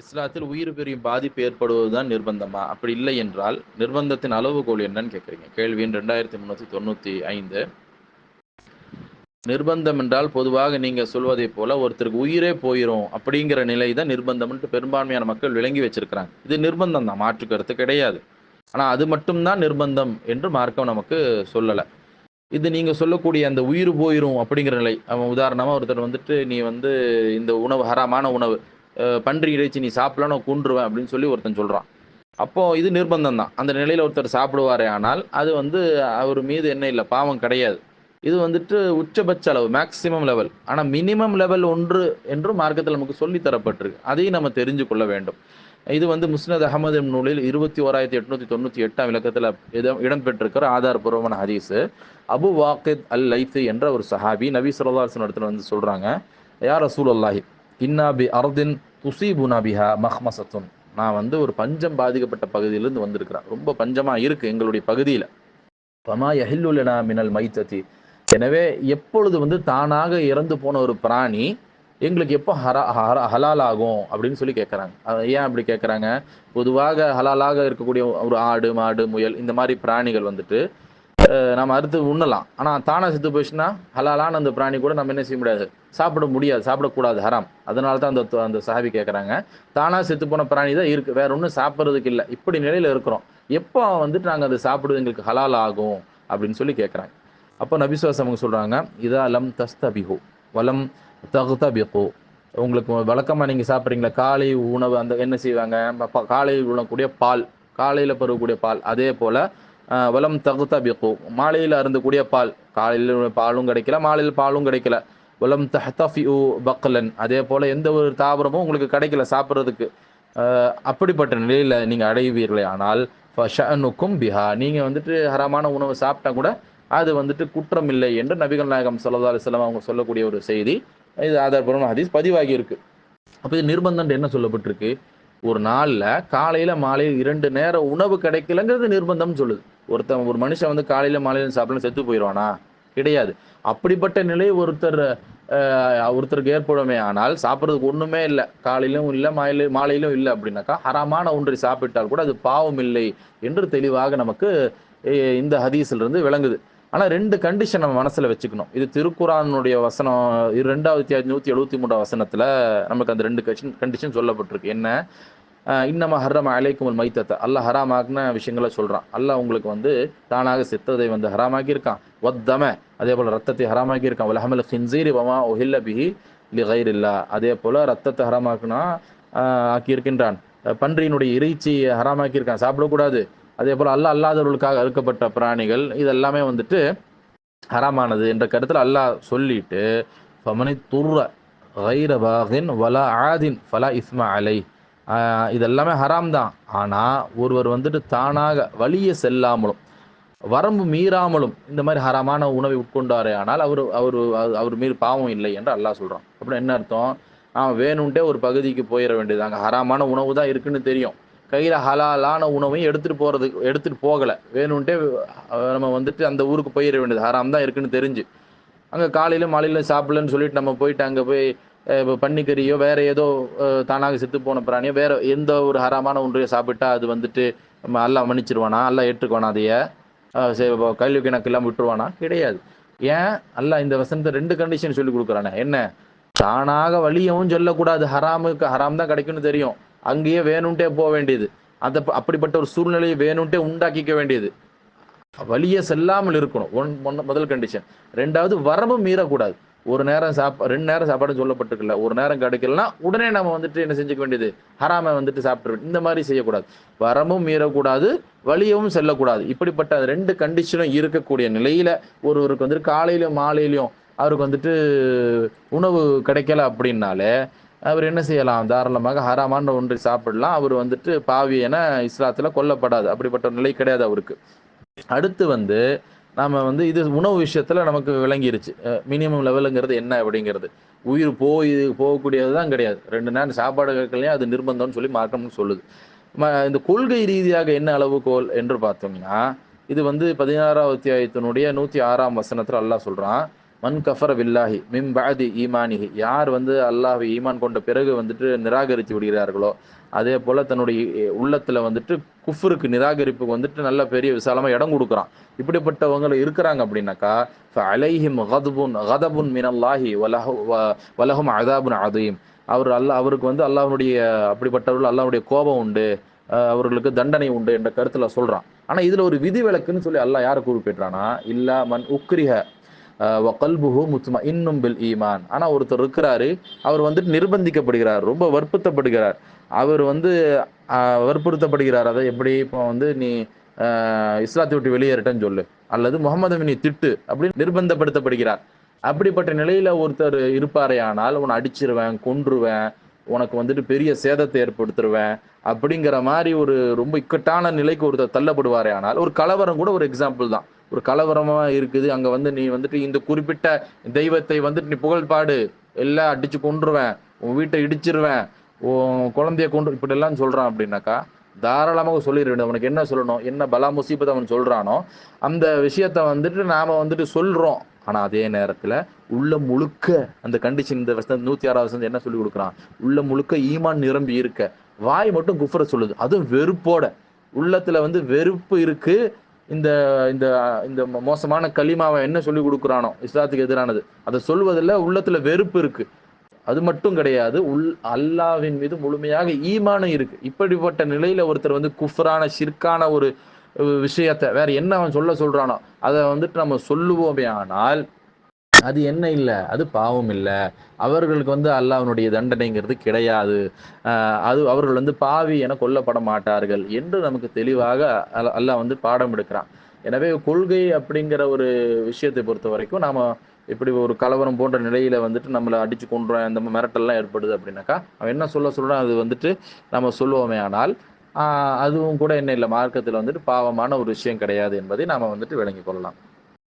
இஸ்லாத்தில் உயிர் பெரியும் பாதிப்பு ஏற்படுவதுதான் நிர்பந்தமா? அப்படி இல்லை என்றால் நிர்பந்தத்தின் அளவுகோல் என்னன்னு கேட்குறீங்க. கேள்வியின் ரெண்டாயிரத்தி முந்நூற்றி தொண்ணூற்றி ஐந்து. நிர்பந்தம் என்றால் பொதுவாக நீங்கள் சொல்வதை போல ஒருத்தருக்கு உயிரே போயிடும் அப்படிங்கிற நிலை தான் நிர்பந்தம்ன்ட்டு பெரும்பான்மையான மக்கள் விளங்கி வச்சிருக்கிறாங்க. இது நிர்பந்தம் தான் மாற்று கருத்து கிடையாது. ஆனால் அது மட்டும்தான் நிர்பந்தம் என்று மார்க்கம் நமக்கு சொல்லலை. இது நீங்கள் சொல்லக்கூடிய அந்த உயிர் போயிடும் அப்படிங்கிற நிலை. அவன் உதாரணமாக ஒருத்தர் வந்துட்டு நீ வந்து இந்த உணவு ஹராமான உணவு பன்றி இறைச்சி நீ சாப்பிடலாம் நான் அப்படின்னு சொல்லி ஒருத்தன் சொல்கிறான் அப்போது இது நிர்பந்தம் தான். அந்த நிலையில் ஒருத்தர் சாப்பிடுவாரே ஆனால் அது வந்து அவர் மீது என்ன இல்லை பாவம் கிடையாது. இது வந்துட்டு உச்சபட்ச அளவு மேக்சிமம் லெவல் ஆனால் மினிமம் லெவல் ஒன்று என்று மார்க்கத்தில் நமக்கு சொல்லி தரப்பட்டிருக்கு அதையும் நம்ம தெரிஞ்சு கொள்ள வேண்டும். இது வந்து முஸ்னத் அகமது நூலில் இருபத்தி ஓராயிரத்தி எட்நூத்தி தொண்ணூற்றி எட்டாம் விளக்கத்தில் இடம் இடம்பெற்றிருக்கிற ஆதாரபூர்வமான ஹதீஸு. அபு வாக்கித் அல் லைத்து என்ற ஒரு சஹாபி நபி சொல்லா இடத்துல வந்து சொல்கிறாங்க யார் ரசூல் அல்லாஹி இன்னாபி அர்தின் துசீபுனா பிஹா மஹ்மசத்துன். நான் வந்து ஒரு பஞ்சம் பாதிக்கப்பட்ட பகுதியிலிருந்து வந்திருக்கிறேன். ரொம்ப பஞ்சமாக இருக்குது எங்களுடைய பகுதியில். பமா எஹில்லுலனா மினல் மைத்தத்தி எனவே எப்பொழுது வந்து தானாக இறந்து போன ஒரு பிராணி எங்களுக்கு எப்போ ஹரா ஹர- ஹலால் ஆகும் அப்படின்னு சொல்லி கேட்குறாங்க ஏன் அப்படி கேட்குறாங்க பொதுவாக ஹலாலாக இருக்கக்கூடிய ஒரு ஆடு மாடு முயல் இந்த மாதிரி பிராணிகள் வந்துட்டு நம்ம அறுத்து உண்ணலாம். ஆனால் தானாக செத்து போயிடுச்சுன்னா ஹலாலான அந்த பிராணி கூட நம்ம என்ன செய்ய முடியாது. சாப்பிட முடியாது சாப்பிடக்கூடாது ஹராம். அதனால தான் அந்த அந்த சஹாபி கேட்குறாங்க தானாக செத்து போன பிராணி தான் இருக்குது வேற ஒன்றும் சாப்பிட்றதுக்கு இல்லை. இப்படி நிலையில் இருக்கிறோம். எப்போ வந்துட்டு நாங்கள் அதை சாப்பிடுவது எங்களுக்கு ஹலால் ஆகும் அப்படின்னு சொல்லி கேட்குறாங்க அப்போ நபிசுவாசம் அவங்க சொல்கிறாங்க இதா லம் தஸ்தபிஹோ வலம் தகுதபிஹோ. உங்களுக்கு வழக்கமாக நீங்கள் சாப்பிட்றீங்களா? காலை உணவு அந்த என்ன செய்வாங்க? காலை காலையில் பால் காலையில் பருவக்கூடிய பால் அதே போல் வலம் தகுதபிஹு மாலையில் அருந்தக்கூடிய பால். காலையில் பாலும் கிடைக்கல மாலையில் பாலும் கிடைக்கல. வலம் தஹ்தஃபிஉ பக்லன். அதே போல் எந்த ஒரு தாவரமும் உங்களுக்கு கிடைக்கல சாப்பிட்றதுக்கு. அப்படிப்பட்ட நிலையில் நீங்கள் அடைவீர்களே. ஆனால் ஃபஷனுக்கும் பிஹா. நீங்கள் வந்துட்டு ஹரமான உணவு சாப்பிட்டா கூட அது வந்துட்டு குற்றம் இல்லை என்று நபிகள் நாயகம் சல்லா அலிஸ்லாம் அவங்க சொல்லக்கூடிய ஒரு செய்தி. இது ஆதாரபூர்வமான ஹதீஸ் பதிவாகி இருக்கு. அப்போ இது நிர்பந்தம் என்ன சொல்லப்பட்டிருக்கு? ஒரு நாளில் காலையில் மாலையில் இரண்டு நேரம் உணவு கிடைக்கலங்கிறது நிர்பந்தம் சொல்லுது. ஒருத்தன் ஒரு மனுஷன் வந்து காலையில் மாலையில் சாப்பிடலாம் செத்து போயிடுவானா கிடையாது. அப்படிப்பட்ட நிலை ஒருத்தர் ஒருத்தருக்கு ஏற்படுமே ஆனால் சாப்பிட்றதுக்கு ஒன்றுமே இல்லை. காலையிலும் இல்லை மாலையில மாலையிலும் இல்லை அப்படின்னாக்கா ஹராமான ஒன்றை சாப்பிட்டால் கூட அது பாவம் இல்லை என்று தெளிவாக நமக்கு இந்த ஹதீஸில் விளங்குது. ஆனால் ரெண்டு கண்டிஷன் நம்ம மனசில் வச்சுக்கணும். இது திருக்குறானுடைய வசனம் இது ரெண்டாயிரத்தி நூற்றி எழுபத்தி மூன்றாம் வசனத்தில் நமக்கு அந்த ரெண்டு கண்டிஷன் கண்டிஷன் சொல்லப்பட்டிருக்கு. என்ன? இன்னமா ஹர்ரம் அலைக்குமல் மைத்தத்தை. அல்லாஹ் ஹராமாக்குன விஷயங்களை சொல்கிறான் அல்லாஹ் உங்களுக்கு வந்து தானாக செத்ததை வந்து ஹராமாக்கி இருக்கான் ஒத்தம அதே போல் ரத்தத்தை ஹராமாக்கி இருக்கான் வலஹமல் ஹின்சீரி வமா ஒஹில்ல பிஹி லிகைர் இல்லா அதே போல் ரத்தத்தை ஹராமாக்குனா ஆக்கியிருக்கின்றான். பன்றியினுடைய இறைச்சி ஹராமாக்கியிருக்கான். சாப்பிடக்கூடாது. அதே போல் அல்லாஹ் அல்லாதவர்களுக்காக அறுக்கப்பட்ட பிராணிகள் இதெல்லாமே வந்துட்டு ஹராமானது என்ற கருத்தில் அல்லாஹ் சொல்லிட்டு ஃபமனி துர்ர வைரபாகின் வலா ஆதின் ஃபலா இஸ்மா அலை. இதெல்லாமே ஹராம் தான். ஆனால் ஒருவர் வந்துட்டு தானாக வழியே செல்லாமலும் வரம்பு மீறாமலும் இந்த மாதிரி ஹராமான உணவை உட்கொண்டாரே ஆனால் அவர் அவர் அவர் மீது பாவம் இல்லை என்று அல்லாஹ் சொல்கிறான் அப்படின்னு என்ன அர்த்தம்? அவன் வேணும்ட்டே ஒரு பகுதிக்கு போயிட வேண்டியது அங்கே ஹராமான உணவு தான் இருக்குன்னு தெரியும். கையில் ஹலாலான உணவையும் எடுத்துகிட்டு போகிறதுக்கு எடுத்துகிட்டு போகலை. வேணும்ட்டே நம்ம வந்துட்டு அந்த ஊருக்கு போயிட வேண்டியது. ஹராம் தான் இருக்குன்னு தெரிஞ்சு. அங்கே காலையில் மாலையில் சாப்பிடலன்னு சொல்லிட்டு நம்ம போயிட்டு அங்கே போய் இப்போ பன்னிக்கறியோ வேறு ஏதோ தானாக செத்து போன பிராணியோ வேறு எந்த ஒரு ஹராமான ஒன்றையோ சாப்பிட்டா அது வந்துட்டு நம்ம எல்லாம் மன்னிச்சிருவானா? எல்லாம் ஏற்றுக்குவானா அதையே? சரி, கல்வி கணக்கு விட்டுருவானா? கிடையாது. ஏன்? அல்லாஹ் இந்த வசனத்தை ரெண்டு கண்டிஷன் சொல்லி கொடுக்குறானே. என்ன? தானாக வழியவும் சொல்லக்கூடாது. ஹராமுக்கு ஹராம் தான் கிடைக்கும்னு தெரியும். அங்கேயே வேணும்ட்டே போக வேண்டியது. அந்த அப்படிப்பட்ட ஒரு சூழ்நிலையை வேணும்ட்டே உண்டாக்கிக்க வேண்டியது. வழியே செல்லாமல் இருக்கணும். ஒன் ஒன் முதல் கண்டிஷன் ரெண்டாவது வரம்பு மீறக்கூடாது. ஒரு நேரம் சாப்பா ரெண்டு நேரம் சாப்பாடு சொல்லப்பட்டிருக்கல ஒரு நேரம் கிடைக்கலனா உடனே நம்ம வந்துட்டு என்ன செஞ்சுக்க வேண்டியது? ஹராமை வந்துட்டு சாப்பிட்டு இந்த மாதிரி செய்யக்கூடாது. வரமும் மீறக்கூடாது வழியவும் செல்லக்கூடாது. இப்படிப்பட்ட ரெண்டு கண்டிஷனும் இருக்கக்கூடிய நிலையில ஒருவருக்கு வந்துட்டு காலையிலும் மாலையிலையும் அவருக்கு வந்துட்டு உணவு கிடைக்கல அப்படின்னாலே அவர் என்ன செய்யலாம்? தாராளமாக ஹராமான ஒன்றை சாப்பிடலாம். அவர் வந்துட்டு பாவி என இஸ்லாத்துல கொல்லப்படாது. அப்படிப்பட்ட நிலை கிடையாது அவருக்கு. அடுத்து வந்து நாம வந்து இது உணவு விஷயத்துல நமக்கு விளங்கிருச்சு. மினிமம் லெவலுங்கிறது என்ன அப்படிங்கிறது. உயிர் போய் போகக்கூடியது தான் கிடையாது. ரெண்டு நேரம் சாப்பாடு கேட்கலையும் அது நிர்பந்தம்னு சொல்லி மாற்றம்னு சொல்லுது. ம- இந்த கொள்கை ரீதியாக என்ன அளவுகோல் என்று பார்த்தோம்னா இது வந்து பதினாறாவது அத்தியாயத்தினுடைய நூற்றி ஆறாம் வசனத்தில் அல்லாஹ் சொல்கிறான் மன் கஃபர வில்லாஹி மிம் பாதி ஈமானிஹி. யார் வந்து அல்லாஹை ஈமான் கொண்ட பிறகு வந்துட்டு நிராகரித்து விடுகிறார்களோ அதே போல் தன்னுடைய உள்ளத்தில் வந்துட்டு குஃப்ருக்கு நிராகரிப்புக்கு வந்துட்டு நல்ல பெரிய விசாலமாக இடம் கொடுக்குறான். இப்படிப்பட்டவங்க இருக்கிறாங்க அப்படின்னாக்கா அலைஹிம் கதுபுன் ஹதபுன் மினல்லாஹி வலஹு வ- வலஹும் அதாபுன் அதீம். அவர் அல்லா அவருக்கு வந்து அல்லாஹனுடைய அப்படிப்பட்டவர்கள் அல்லாஹ்வுடைய கோபம் உண்டு அவர்களுக்கு தண்டனை உண்டு என்ற கருத்தில் சொல்கிறான் ஆனால் இதில் ஒரு விதி விலக்குன்னு சொல்லி அல்லாஹ் யாரை குறிப்பிட்றானா இல்லா மன் உக்ரிஹ வகல்புஹு முத்மா இன்னும் பில் ஈமான். ஆனால் ஒருத்தர் இருக்கிறாரு அவர் வந்துட்டு நிர்பந்திக்கப்படுகிறார் ரொம்ப வற்புறுத்தப்படுகிறார். அவர் வந்து வற்புறுத்தப்படுகிறார். அதை எப்படி இப்போ வந்து நீ இஸ்லாத்தை விட்டு வெளியேறட்டன்னு சொல்லு. அல்லது முகமது நீ திட்டு அப்படின்னு நிர்பந்தப்படுத்தப்படுகிறார். அப்படிப்பட்ட நிலையில ஒருத்தர் இருப்பாரே ஆனால் உன்னை அடிச்சிருவேன் கொன்றுவேன் உனக்கு வந்துட்டு பெரிய சேதத்தை ஏற்படுத்திடுவேன் அப்படிங்கிற மாதிரி ஒரு ரொம்ப இக்கட்டான நிலைக்கு ஒருத்தர் தள்ளப்படுவாரே ஆனால் ஒரு கலவரம் கூட ஒரு எக்ஸாம்பிள் தான். ஒரு கலவரமா இருக்குது. அங்க வந்து நீ வந்துட்டு இந்த குறிப்பிட்ட தெய்வத்தை வந்துட்டு நீ புகழ்பாடு எல்லாம் அடிச்சு கொண்டுருவேன் உன் வீட்டை இடிச்சிருவேன். உன் குழந்தைய கொண்டு இப்படி எல்லாம் சொல்றான் அப்படின்னாக்கா தாராளமாக சொல்லிட வேண்டும் அவனுக்கு என்ன சொல்லணும்? என்ன பலா முசீபத்தை அவன் சொல்றானோ அந்த விஷயத்த வந்துட்டு நாம வந்துட்டு சொல்றோம். ஆனா அதே நேரத்துல உள்ள முழுக்க அந்த கண்டிஷன் இந்த வசனம் நூத்தி ஆறாவது வசனம் என்ன சொல்லி கொடுக்குறான்? உள்ள முழுக்க ஈமான் நிரம்பி இருக்க. வாய் மட்டும் குஃபரை சொல்லுது. அதுவும் வெறுப்போட. உள்ளத்துல வந்து வெறுப்பு இருக்கு. இந்த இந்த இந்த மோசமான கலிமாவை என்ன சொல்லி கொடுக்குறானோ இஸ்லாத்துக்கு எதிரானது. அதை சொல்வதில் உள்ளத்துல வெறுப்பு இருக்கு. அது மட்டும் கிடையாது உள் அல்லாவின் மீது முழுமையாக ஈமானம் இருக்கு. இப்படிப்பட்ட நிலையில ஒருத்தர் வந்து குஃப்ரான ஷிர்கான ஒரு விஷயத்த விஷயத்தை வேற என்ன அவன் சொல்ல சொல்றானோ அதை வந்துட்டு நம்ம சொல்லுவோமே ஆனால் அது என்ன இல்லை? அது பாவம் இல்லை. அவர்களுக்கு வந்து அல்லாஹனுடைய தண்டனைங்கிறது கிடையாது. அது அவர்கள் வந்து பாவி என கொல்லப்பட மாட்டார்கள் என்று நமக்கு தெளிவாக அல்- அல்லாஹ் வந்து பாடம் எடுக்கிறான். எனவே கொள்கை அப்படிங்கிற ஒரு விஷயத்தை பொறுத்த வரைக்கும் நாம இப்படி ஒரு கலவரம் போன்ற நிலையில வந்துட்டு நம்மளை அடிச்சு கொண்டுறோம் இந்த மிரட்டல்லாம் ஏற்படுது அப்படின்னாக்கா அவன் என்ன சொல்ல சொல்றான் அது வந்துட்டு நம்ம சொல்லுவோமே ஆனால் அதுவும் கூட என்ன இல்லை மார்க்கத்தில் வந்துட்டு பாவமான ஒரு விஷயம் கிடையாது என்பதை நாம் வந்துட்டு விளங்கிக் கொள்ளலாம்.